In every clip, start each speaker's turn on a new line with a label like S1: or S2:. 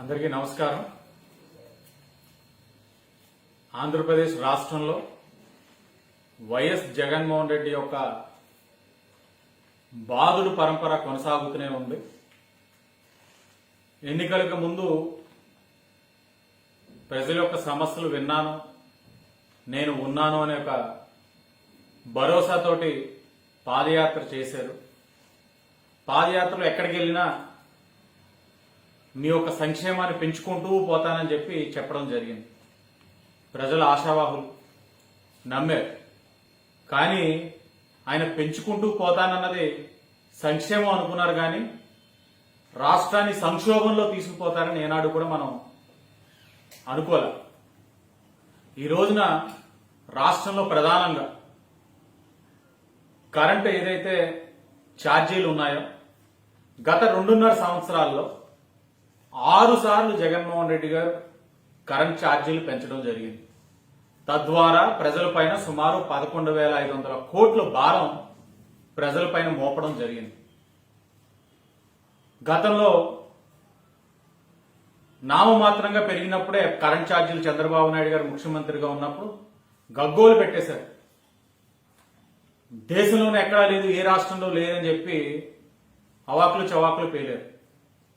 S1: అందరికీ నమస్కారం. ఆంధ్రప్రదేశ్ రాష్ట్రంలో వైఎస్ జగన్మోహన్ రెడ్డి యొక్క బాధుడు పరంపర కొనసాగుతూనే ఉంది. ఎన్నికలకు ముందు ప్రజల యొక్క సమస్యలు విన్నాను నేను ఉన్నాను అనే ఒక భరోసాతోటి పాదయాత్ర చేశారు. పాదయాత్రలో ఎక్కడికి వెళ్ళినా మీ యొక్క సంక్షేమాన్ని పెంచుకుంటూ పోతానని చెప్పి చెప్పడం జరిగింది. ప్రజలు ఆశావాహులు నమ్మారు. కానీ ఆయన పెంచుకుంటూ పోతానన్నది సంక్షేమం అనుకున్నారు కానీ రాష్ట్రాన్ని సంక్షోభంలో తీసుకుపోతారని ఏనాడు కూడా మనం అనుకోలే. ఈ రోజున రాష్ట్రంలో ప్రధానంగా కరెంటు ఏదైతే ఛార్జీలు ఉన్నాయో గత రెండున్నర సంవత్సరాల్లో ఆరు సార్లు జగన్మోహన్ రెడ్డి గారు కరెంట్ ఛార్జీలు పెంచడం జరిగింది. తద్వారా ప్రజలపైన సుమారు పదకొండు వేల ఐదు వందల కోట్ల భారం ప్రజలపైన మోపడం జరిగింది. గతంలో నామమాత్రంగా పెరిగినప్పుడే కరెంట్ ఛార్జీలు చంద్రబాబు నాయుడు గారు ముఖ్యమంత్రిగా ఉన్నప్పుడు గగ్గోలు పెట్టేశారు. దేశంలోనే ఎక్కడా లేదు ఏ రాష్ట్రంలో లేదని చెప్పి అవాకులు చవాకులు పేలారు.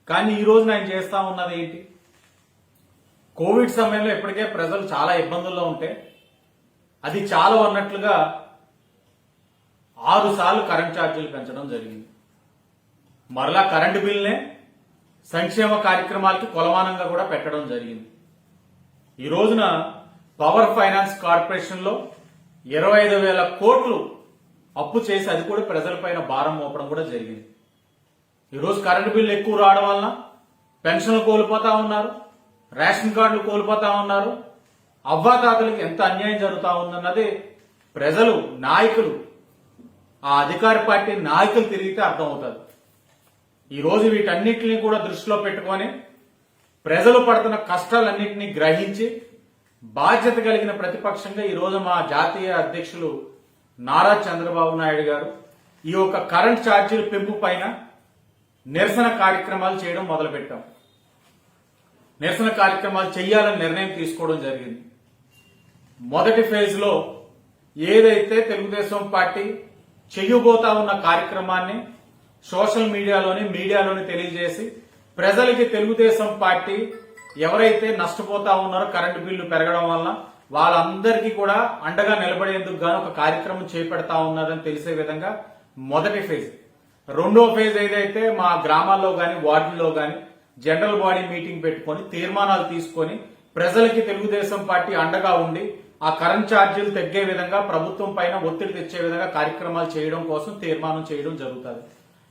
S1: కానీ ఈ రోజున ఆయన చేస్తా ఉన్నది ఏంటి? కోవిడ్ సమయంలో ఇప్పటికే ప్రజలు చాలా ఇబ్బందుల్లో ఉంటే అది చాలా అన్నట్లుగా ఆరు సార్లు కరెంట్ ఛార్జీలు పెంచడం జరిగింది. మరలా కరెంటు బిల్నే సంక్షేమ కార్యక్రమాలకి కొలమానంగా కూడా పెట్టడం జరిగింది. ఈ రోజున పవర్ ఫైనాన్స్ కార్పొరేషన్లో ఇరవై ఐదు వేల కోట్లు అప్పు చేసి అది కూడా ప్రజలపైన భారం మోపడం కూడా జరిగింది. ఈరోజు కరెంటు బిల్లు ఎక్కువ రావడం వలన పెన్షన్లు కోల్పోతా ఉన్నారు రేషన్ కార్డులు కోల్పోతా ఉన్నారు. అవ్వాతాతలకు ఎంత అన్యాయం జరుగుతూ ఉందన్నది ప్రజలు నాయకులు ఆ అధికార పార్టీ నాయకులు తిరిగితే అర్థమవుతుంది. ఈరోజు వీటన్నిటిని కూడా దృష్టిలో పెట్టుకొని ప్రజలు పడుతున్న కష్టాలన్నింటినీ గ్రహించి బాధ్యత కలిగిన ప్రతిపక్షంగా ఈరోజు మా జాతీయ అధ్యక్షులు నారా చంద్రబాబు నాయుడు గారు ఈ యొక్క కరెంట్ ఛార్జీల పెంపు పైన నిరసన కార్యక్రమాలు చేయడం మొదలుపెట్టాం. నిరసన కార్యక్రమాలు చేయాలని నిర్ణయం తీసుకోవడం జరిగింది. మొదటి ఫేజ్లో ఏదైతే తెలుగుదేశం పార్టీ చెయ్యబోతా ఉన్న కార్యక్రమాన్ని సోషల్ మీడియాలోని మీడియాలోని తెలియజేసి ప్రజలకి తెలుగుదేశం పార్టీ ఎవరైతే నష్టపోతా ఉన్నారో కరెంటు బిల్లు పెరగడం వల్ల వాళ్ళందరికీ కూడా అండగా నిలబడేందుకు గాను ఒక కార్యక్రమం చేపడతా ఉన్నదని తెలిసే విధంగా మొదటి ఫేజ్ రెండో ఫేజ్ ఏదైతే మా గ్రామాల్లో కానీ వార్డుల్లో కానీ జనరల్ బాడీ మీటింగ్ పెట్టుకొని తీర్మానాలు తీసుకొని ప్రజలకి తెలుగుదేశం పార్టీ అండగా ఉండి ఆ కరెంట్ ఛార్జీలు తగ్గే విధంగా ప్రభుత్వం పైన ఒత్తిడి తెచ్చే విధంగా కార్యక్రమాలు చేయడం కోసం తీర్మానం చేయడం జరుగుతుంది.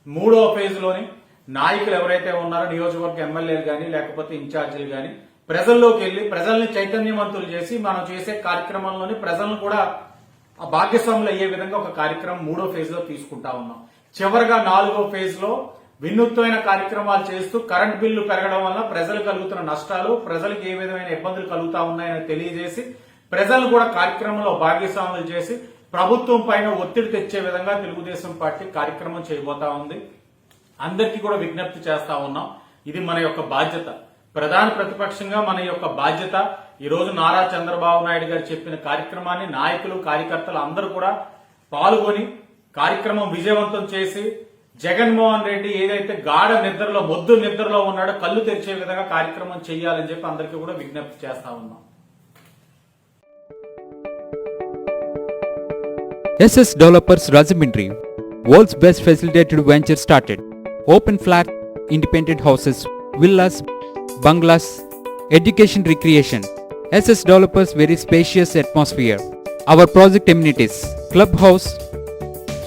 S1: మూడో ఫేజ్లోని నాయకులు ఎవరైతే ఉన్నారో నియోజకవర్గ ఎమ్మెల్యేలు కానీ లేకపోతే ఇన్ఛార్జీలు కానీ ప్రజల్లోకి వెళ్ళి ప్రజల్ని చైతన్యవంతులు చేసి మనం చేసే కార్యక్రమంలోని ప్రజలను కూడా భాగ్యస్వాములు అయ్యే విధంగా ఒక కార్యక్రమం మూడో ఫేజ్లో తీసుకుంటా ఉన్నాం. చివరిగా నాలుగో ఫేజ్లో వినూత్నమైన కార్యక్రమాలు చేస్తూ కరెంట్ బిల్లు పెరగడం వల్ల ప్రజలు కలుగుతున్న నష్టాలు ప్రజలకు ఏ విధమైన ఇబ్బందులు కలుగుతా ఉన్నాయని తెలియజేసి ప్రజలు కూడా కార్యక్రమంలో భాగస్వాములు చేసి ప్రభుత్వం పైన ఒత్తిడి తెచ్చే విధంగా తెలుగుదేశం పార్టీ కార్యక్రమం చేయబోతా ఉంది. అందరికీ కూడా విజ్ఞప్తి చేస్తా ఉన్నాం. ఇది మన యొక్క బాధ్యత. ప్రధాన ప్రతిపక్షంగా మన యొక్క బాధ్యత. ఈ రోజు నారా చంద్రబాబు నాయుడు గారు చెప్పిన కార్యక్రమాన్ని నాయకులు కార్యకర్తలు అందరూ కూడా పాల్గొని కార్యక్రమం విజయవంతం చేసి జగన్మోహన్ రెడ్డి ఏదైతే గాఢ నిద్రలో మొద్దు నిద్రలో ఉన్నాడో కళ్ళు తెరిచే విధంగా కార్యక్రమం చేయాలని చెప్పి అందరికీ కూడా విజ్ఞప్తి చేస్తా ఉన్నాం
S2: S S developers Rajahmundry world's best facilitated venture started open flat independent houses villas bungalows education recreation S S developers very very atmosphere our project project club house